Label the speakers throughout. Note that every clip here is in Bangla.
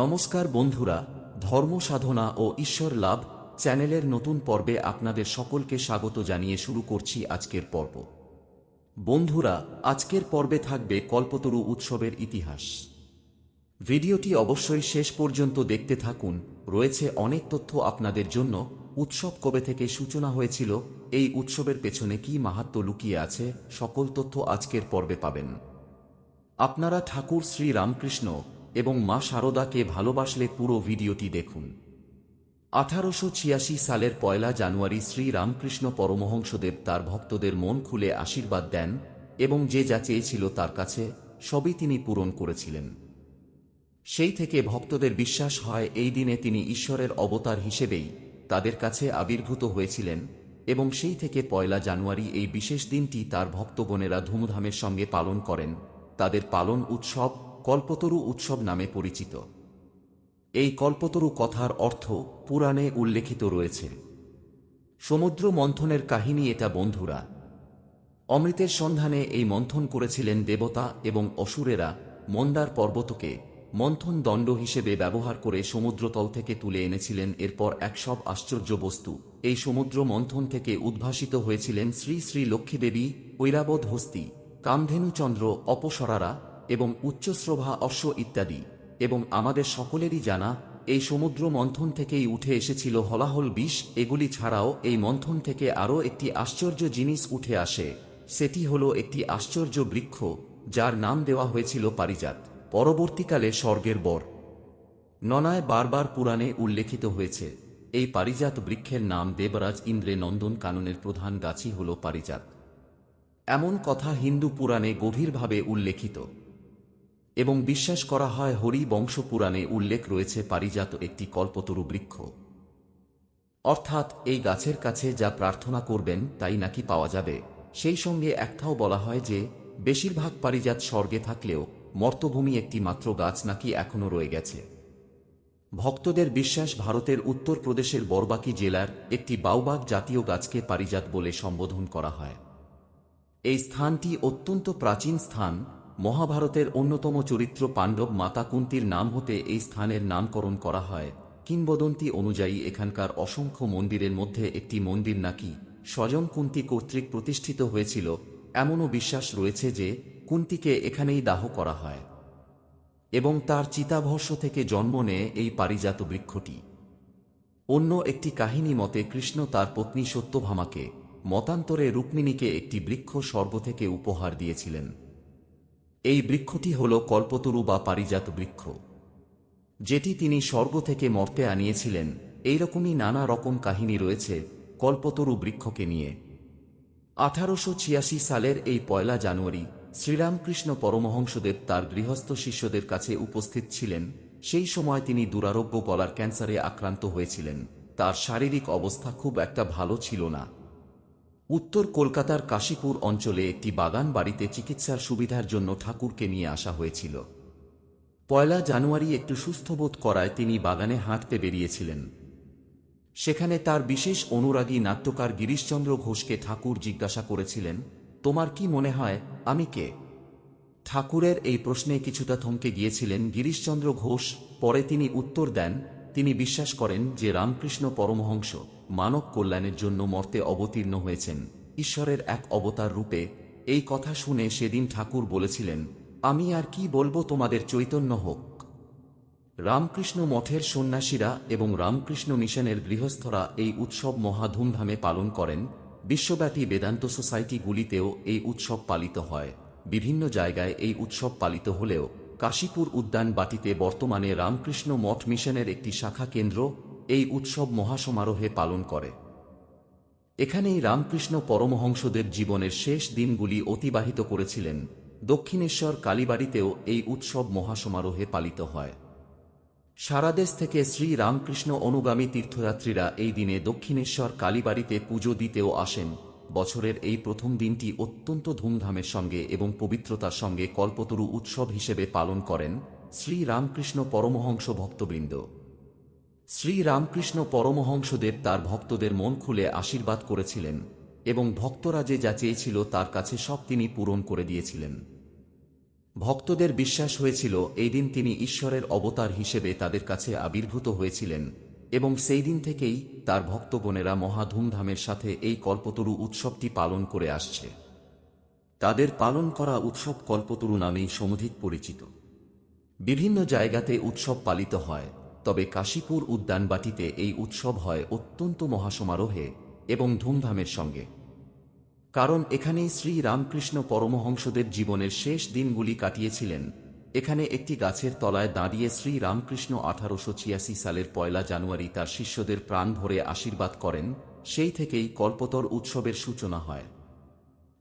Speaker 1: নমস্কার বন্ধুরা, ধর্ম সাধনা ও ঈশ্বর লাভ চ্যানেলের নতুন পর্বে আপনাদের সকলকে স্বাগত জানিয়ে শুরু করছি আজকের পর্ব। বন্ধুরা, আজকের পর্বে থাকবে কল্পতরু উৎসবের ইতিহাস। ভিডিওটি অবশ্যই শেষ পর্যন্ত দেখতে থাকুন, রয়েছে অনেক তথ্য আপনাদের জন্য, উৎসব কবে থেকে সূচনা হয়েছিল, এই উৎসবের পেছনে কি মাহাত্ম লুকিয়ে আছে, সকল তথ্য আজকের পর্বে পাবেন। আপনারা ঠাকুর শ্রী রামকৃষ্ণ এবং মা শারদাকে ভালোবাসলে পুরো ভিডিওটি দেখুন। আঠারোশো ছিয়াশি সালের পয়লা জানুয়ারি শ্রী রামকৃষ্ণ পরমহংসদেব তার ভক্তদের মন খুলে আশীর্বাদ দেন এবং যে যা চেয়েছিল তার কাছে সবই তিনি পূরণ করেছিলেন। সেই থেকে ভক্তদের বিশ্বাস হয় এই দিনে তিনি ঈশ্বরের অবতার হিসেবেই তাদের কাছে আবির্ভূত হয়েছিলেন এবং সেই থেকে পয়লা জানুয়ারি এই বিশেষ দিনটি তার ভক্তগণেরা ধুমধামের সঙ্গে পালন করেন। তাদের পালন উৎসব কল্পতরু উৎসব নামে পরিচিত। এই কল্পতরু কথার অর্থ পুরাণে উল্লেখিত রয়েছে। সমুদ্র মন্থনের কাহিনী এটা, বন্ধুরা। অমৃতের সন্ধানে এই মন্থন করেছিলেন দেবতা এবং অসুরেরা মন্দার পর্বতকে মন্থন দণ্ড হিসেবে ব্যবহার করে সমুদ্রতল থেকে তুলে এনেছিলেন, এরপর এক সব আশ্চর্য বস্তু। এই সমুদ্র মন্থন থেকে উদ্ভাসিত হয়েছিলেন শ্রী শ্রী লক্ষ্মীদেবী ঐরাবত হস্তি কামধেনুচন্দ্র, অপসরারা এবং উচ্চশ্রভা অশ্ব ইত্যাদি, এবং আমাদের সকলেরই জানা, এই সমুদ্র মন্থন থেকেই উঠে এসেছিল হলাহল বিষ, এগুলি ছাড়াও এই মন্থন থেকে আরও একটি আশ্চর্য জিনিস উঠে আসে। সেটি হল একটি আশ্চর্য বৃক্ষ, যার নাম দেওয়া হয়েছিল পারিজাত, পরবর্তীকালে স্বর্গের বর। ননায় বারবার পুরাণে উল্লেখিত হয়েছে, এই পারিজাত বৃক্ষের নাম দেবরাজ ইন্দ্রে নন্দন কাননের প্রধান গাছই হল পারিজাত। এমন কথা হিন্দু পুরাণে গভীরভাবে উল্লেখিত। এবং বিশ্বাস করা হয় হরি বংশ পুরাণে উল্লেখ রয়েছে পারিজাত একটি কল্পতরু বৃক্ষ। অর্থাৎ, এই গাছের কাছে যা প্রার্থনা করবেন তাই নাকি পাওয়া যাবে। সেই সঙ্গে একথাও বলা হয় যে, বেশিরভাগ পারিজাত স্বর্গে থাকলেও মর্তভূমি একটি মাত্র গাছ নাকি এখনও রয়ে গেছে। ভক্তদের বিশ্বাস ভারতের উত্তরপ্রদেশের বরবাকি জেলার একটি বাউবাগ জাতীয় গাছকে পারিজাত বলে সম্বোধন করা হয়। এই স্থানটি অত্যন্ত প্রাচীন স্থান মহাভারতের অন্যতম চরিত্র পাণ্ডব মাতা কুন্তির নাম হতে এই স্থানের নামকরণ করা হয়। কিংবদন্তি অনুযায়ী এখানকার অসংখ্য মন্দিরের মধ্যে একটি মন্দির নাকি স্বয়ং কুন্তি কর্তৃক প্রতিষ্ঠিত হয়েছিল, এমনও বিশ্বাস রয়েছে যে কুন্তিকে এখানেই দাহ করা হয়। এবং তার চিতাভস্য থেকে জন্ম নেয় এই পারিজাত বৃক্ষটি। অন্য একটি কাহিনী মতে কৃষ্ণ তার পত্নী সত্যভামাকে, মতান্তরে রুক্মিণীকে একটি বৃক্ষ স্বর্গ থেকে উপহার দিয়েছিলেন। এই বৃক্ষটি হল কল্পতরু বা পারিজাত বৃক্ষ। যেটি তিনি স্বর্গ থেকে মর্তে আনিয়েছিলেন, এইরকমই নানা রকম কাহিনী রয়েছে কল্পতরু বৃক্ষকে নিয়ে। আঠারোশো ছিয়াশি সালের এই পয়লা জানুয়ারি শ্রীরামকৃষ্ণ পরমহংসদেব তার গৃহস্থ শিষ্যদের কাছে উপস্থিত ছিলেন। সেই সময় তিনি দুরারোগ্য গলার ক্যান্সারে আক্রান্ত হয়েছিলেন। তার শারীরিক অবস্থা খুব একটা ভালো ছিল না। উত্তর কলকাতার কাশীপুর অঞ্চলে একটি বাগান বাড়িতে চিকিৎসার সুবিধার জন্য ঠাকুরকে নিয়ে আসা হয়েছিল। পয়লা জানুয়ারি একটু সুস্থবোধ করায় তিনি বাগানে হাঁটতে বেরিয়েছিলেন। সেখানে তার বিশেষ অনুরাগী নাট্যকার গিরিশচন্দ্র ঘোষকে ঠাকুর জিজ্ঞাসা করেছিলেন, তোমার কি মনে হয়, আমি কে? ঠাকুরের এই প্রশ্নে কিছুটা থমকে গিয়েছিলেন গিরিশচন্দ্র ঘোষ, পরে তিনি উত্তর দেন তিনি বিশ্বাস করেন যে রামকৃষ্ণ পরমহংস মানব কল্যাণের জন্য মর্তে অবতীর্ণ হয়েছেন। ঈশ্বরের এক অবতার রূপে এই কথা শুনে সেদিন ঠাকুর বলেছিলেন, আমি আর কি বলব তোমাদের চৈতন্য হোক? রামকৃষ্ণ মঠের সন্ন্যাসীরা এবং রামকৃষ্ণ মিশনের গৃহস্থরা এই উৎসব মহা ধুমধামে পালন করেন। বিশ্বব্যাপী বেদান্ত সোসাইটিগুলিতেও এই উৎসব পালিত হয়। বিভিন্ন জায়গায় এই উৎসব পালিত হলেও কাশীপুর উদ্যান বাটিতে বর্তমানে রামকৃষ্ণ মঠ মিশনের একটি শাখা কেন্দ্র এই উৎসব মহাসমারোহে পালন করে। এখানেই রামকৃষ্ণ পরমহংসদেব জীবনের শেষ দিনগুলি অতিবাহিত করেছিলেন। দক্ষিণেশ্বর কালীবাড়িতেও এই উৎসব মহাসমারোহে পালিত হয়। সারা দেশ থেকে শ্রী রামকৃষ্ণ অনুগামী তীর্থযাত্রীরা এই দিনে দক্ষিণেশ্বর কালীবাড়িতে পুজো দিতেও আসেন। বছরের এই প্রথম দিনটি অত্যন্ত ধুমধামের সঙ্গে এবং পবিত্রতার সঙ্গে কল্পতরু উৎসব হিসেবে পালন করেন শ্রী রামকৃষ্ণ পরমহংস ভক্তবৃন্দ। শ্রী রামকৃষ্ণ পরমহংসদেব তার ভক্তদের মন খুলে আশীর্বাদ করেছিলেন এবং ভক্তরা যে যা চেয়েছিল তার কাছে সব তিনি পূরণ করে দিয়েছিলেন। ভক্তদের বিশ্বাস হয়েছিল, এই দিন তিনি ঈশ্বরের অবতার হিসেবে তাদের কাছে আবির্ভূত হয়েছিলেন এবং সেই দিন থেকেই তার ভক্তগণেরা মহা ধুমধামের সাথে এই কল্পতরু উৎসবটি পালন করে আসছে। তাদের পালন করা উৎসব কল্পতরু নামেই সমধিক পরিচিত। বিভিন্ন জায়গাতে উৎসব পালিত হয়, তবে কাশীপুর উদ্যানবাটিতে এই উৎসব হয় অত্যন্ত মহাসমারোহে এবং ধুমধামের সঙ্গে। কারণ এখানেই শ্রী রামকৃষ্ণ পরমহংসদেব জীবনের শেষ দিনগুলি কাটিয়েছিলেন এখানে একটি গাছের তলায় দাঁড়িয়ে শ্রী রামকৃষ্ণ আঠারোশো ছিয়াশি সালের পয়লা জানুয়ারি তার শিষ্যদের প্রাণ ভরে আশীর্বাদ করেন, সেই থেকেই কল্পতর উৎসবের সূচনা হয়।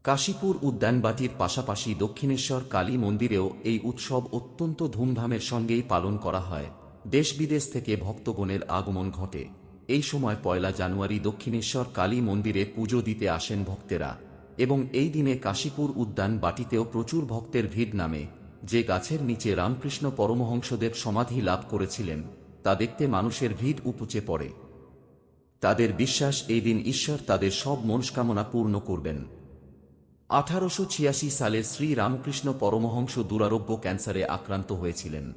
Speaker 1: কাশীপুর উদ্যানবাটির পাশাপাশি দক্ষিণেশ্বর কালী মন্দিরেও এই উৎসব অত্যন্ত ধুমধামের সঙ্গেই পালন করা হয়। দেশ বিদেশ থেকে ভক্তগণের আগমন ঘটে। এই সময় পয়লা জানুয়ারি দক্ষিণেশ্বর কালী মন্দিরে পুজো দিতে আসেন ভক্তেরা এবং এই দিনে কাশীপুর উদ্যান বাটিতেও প্রচুর ভক্তের ভিড় নামে। যে গাছের নিচে রামকৃষ্ণ পরমহংসদেব সমাধি লাভ করেছিলেন, তা দেখতে মানুষের ভিড় উপচে পড়ে। তাদের বিশ্বাস এই দিন ঈশ্বর তাদের সব মনস্কামনা পূর্ণ করবেন। আঠারোশো ছিয়াশি সালে শ্রী রামকৃষ্ণ পরমহংস দুরারোগ্য ক্যান্সারে আক্রান্ত হয়েছিলেন।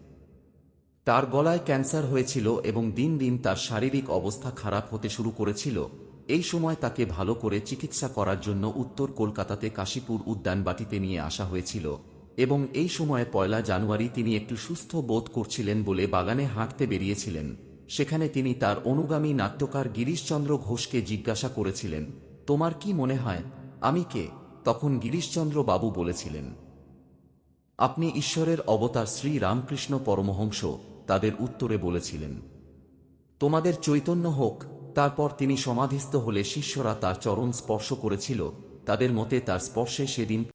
Speaker 1: তার গলায় ক্যান্সার হয়েছিল এবং দিন দিন তার শারীরিক অবস্থা খারাপ হতে শুরু করেছিল। এই সময় তাকে ভালো করে চিকিৎসা করার জন্য উত্তর কলকাতাতে কাশীপুর উদ্যানবাটিতে নিয়ে আসা হয়েছিল। এবং এই সময়ে পয়লা জানুয়ারি তিনি একটু সুস্থ বোধ করছিলেন বলে বাগানে হাঁটতে বেরিয়েছিলেন। সেখানে তিনি তার অনুগামী নাট্যকার গিরিশচন্দ্র ঘোষকে জিজ্ঞাসা করেছিলেন, তোমার কি মনে হয়, আমি কে? তখন গিরিশচন্দ্র বাবু বলেছিলেন, আপনি ঈশ্বরের অবতার শ্রী রামকৃষ্ণ পরমহংস তাদের উত্তরে বলেছিলেন। তোমাদের চৈতন্য হোক, তারপর তিনি সমাধিস্থ হলে শিষ্যরা তার চরণ স্পর্শ করেছিল, তাদের মতে তার স্পর্শে সেদিন